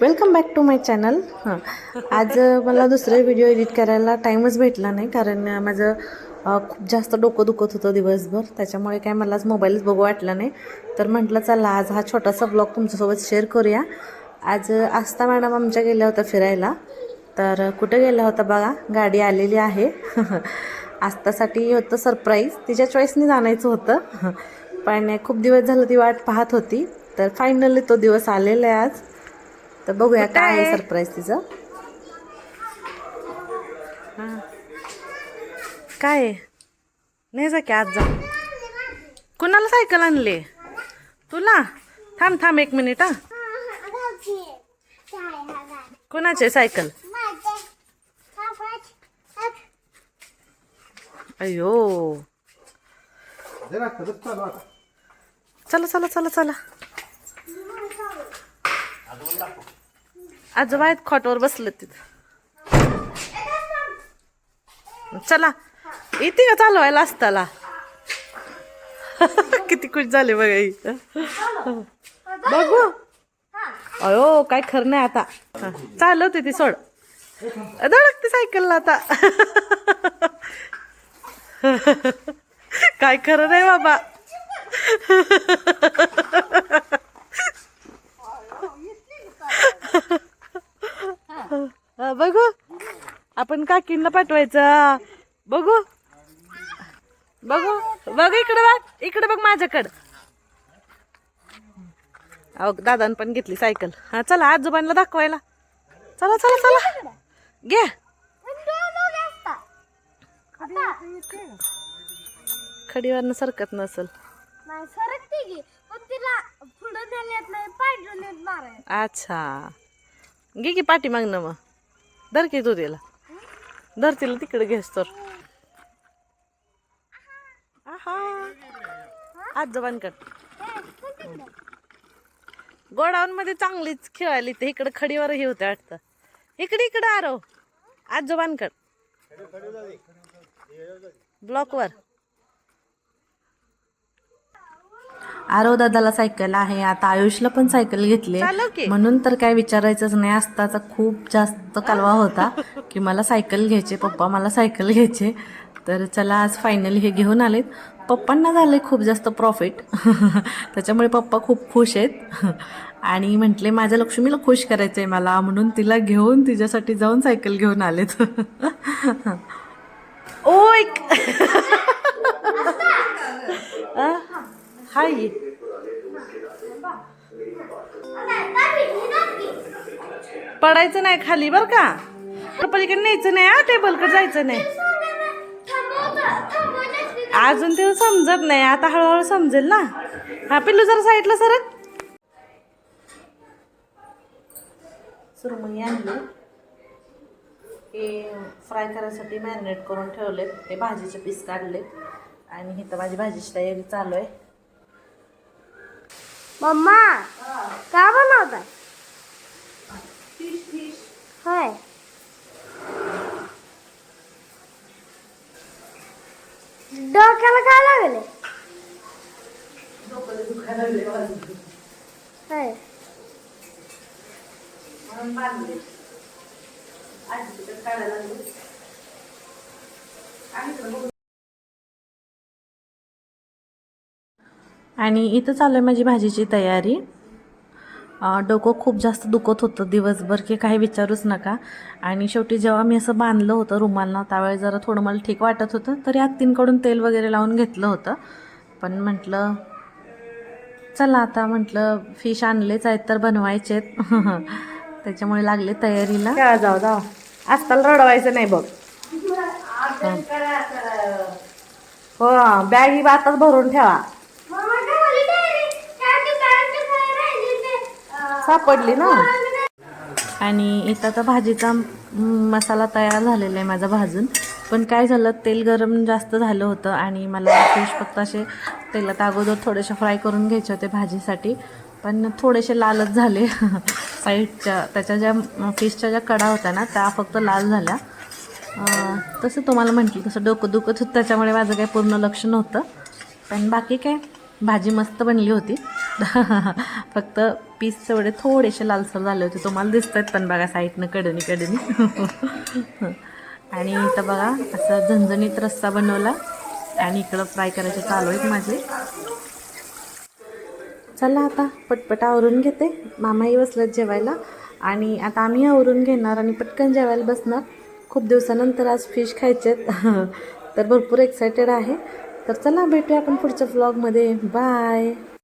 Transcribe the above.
Welcome back to my channel हां. आज मला दुसरे व्हिडिओ एडिट करायला टाईमच भेटला नाही कारण माझं खूप जास्त डोकं दुखत होतं दिवसभर. त्याच्यामुळे काय मला आज मोबाईलच बघू वाटला नाही. तर म्हटलं चला आज हा छोटासा ब्लॉग तुमच्यासोबत शेअर करूया. आज आस्था मॅडम आमच्या गेल्या होत्या फिरायला. तर कुठं गेला होता बघा? गाडी आलेली आहे. आस्थासाठी होतं सरप्राईज तिच्या चॉईसनी जाण्याचं होतं. पण खूप दिवस झालं ती वाट पाहत होती. तर फायनली तो दिवस आलेला आहे आज. तर बघूया काय आहे सरप्राईज तिचं. हां. काय? आहे नाही जा की आज जा. कुणाला सायकल आणली? तुला? थांब थांब एक मिनिट हा. कुणाची सायकल? अयो चला चला चला चला. आजोबा आहेत खोटवर बसले तिथं. चला येते का चालवायला असताला? किती खुश झाले बघा ही. बघू. अयो काय खरं नाही आता. चालवते ती सोड. धडकते सायकलला आता. काय खरं नाही बाबा. हा, बघू. आपण काकींना पाठवायचं. बघू. बघू. बघ इकडे बघ. इकडे बघ माझ्याकडं. अहो दादान पण घेतली सायकल. हा चला आजोबांना दाखवायला. चला चला चला. घे खडीवरनं सरकत नसल. सरकते की पण तिला पुढं नेण्यात नाही पाय नेत माराय अच्छा. घे की पाठी मागणं मग. धर की तू तिला धर तिला तिकडे घेस तर आजोबांकड गोडाऊन मध्ये चांगलीच खेळायली ते. इकडे खडीवर हे होते वाटतं. इकडे इकडे आरो आजोबांकड ब्लॉकवर. आरव दादाला सायकल आहे आता आयुषला पण सायकल घेतली म्हणून तर काय विचारायचंच नाही असताचा खूप जास्त कालवा होता की मला सायकल घ्यायचे पप्पा मला सायकल घ्यायचे. तर चला आज फायनली हे घेऊन आलेत. पप्पांना झाले खूप जास्त प्रॉफिट त्याच्यामुळे पप्पा खूप खुश आहेत. आणि म्हटले माझ्या लक्ष्मीला खुश करायचं आहे मला म्हणून तिला घेऊन तिच्यासाठी जाऊन सायकल घेऊन आलेत. ओ एक हाय. पडायचं नाही खाली बर का? पलीकडे न्यायचं नाही हा? टेबलकडे जायचं नाही. अजून ते समजत नाही आता हळूहळू समजेल ना? हा पिल्लू जरा साईडला सरक. सुरमई आणली. हे फ्राय करायसाठी मॅरिनेट करून ठेवले ते भाजीचे पीस काढले आणि इथं माझी भाजीची तयारी चालू आहे. मम्मा का बनवताय होय डोक्याला काय लागले होय आणि इथं चालू आहे माझी भाजीची तयारी. डोकं खूप जास्त दुखत होतं दिवसभर की काही विचारूच नका. आणि शेवटी जेव्हा मी असं बांधलं होतं रुमालनं त्यावेळेस जरा थोडं मला ठीक वाटत होतं. तरी आत्तींकडून तेल वगैरे लावून घेतलं होतं. पण म्हटलं चला आता म्हटलं फिश आणलेच आहेत तर बनवायचेत त्याच्यामुळे लागले तयारीला. जाऊ जाऊ. आजकाल रडवायचं नाही बघ. हो. बॅग ही आताच भरून ठेवा मम्मा ठेवली diary. त्याची पॅन्ट काय राहिली ते, अं, सापडली ना. आणि इथं तर भाजीचा मसाला तयार झालेला आहे माझा भाजून. पण काय झालं तेल गरम जास्त झालं होतं आणि मला फिश फक्त असे तेलात अगोदर थोडेसे फ्राय करून घ्यायचे होते भाजीसाठी. पण थोडेसे लालच झाले. साईडच्या त्याच्या ज्या फिशच्या ज्या कडा होत्या ना त्या फक्त लाल झाल्या. तसं तुम्हाला म्हटलं तसं डोकं दुखत होतं त्याच्यामुळे माझं काही पूर्ण लक्ष नव्हतं. पण बाकी काय? भाजी मस्त बनली होती. फक्त पीस एवढे थोडेसे लालसर झाले होते. तुम्हाला दिसत आहेत पण बघा साईडनं कडनी कडनी. आणि इथं बघा असं झणझणीत रस्सा बनवला. आणि इकडं फ्राय करायचे चालू आहेत माझे. चला आता पटपट आवरून घेते. मामाही बसलेत जेवायला. आणि आता आम्ही आवरून घेणार आणि पटकन जेवायला बसणार. खूप दिवसानंतर आज फिश खायचेत. तर भरपूर एक्सायटेड आहे. तर चला भेटूया आपण पुढच्या व्लॉगमध्ये बाय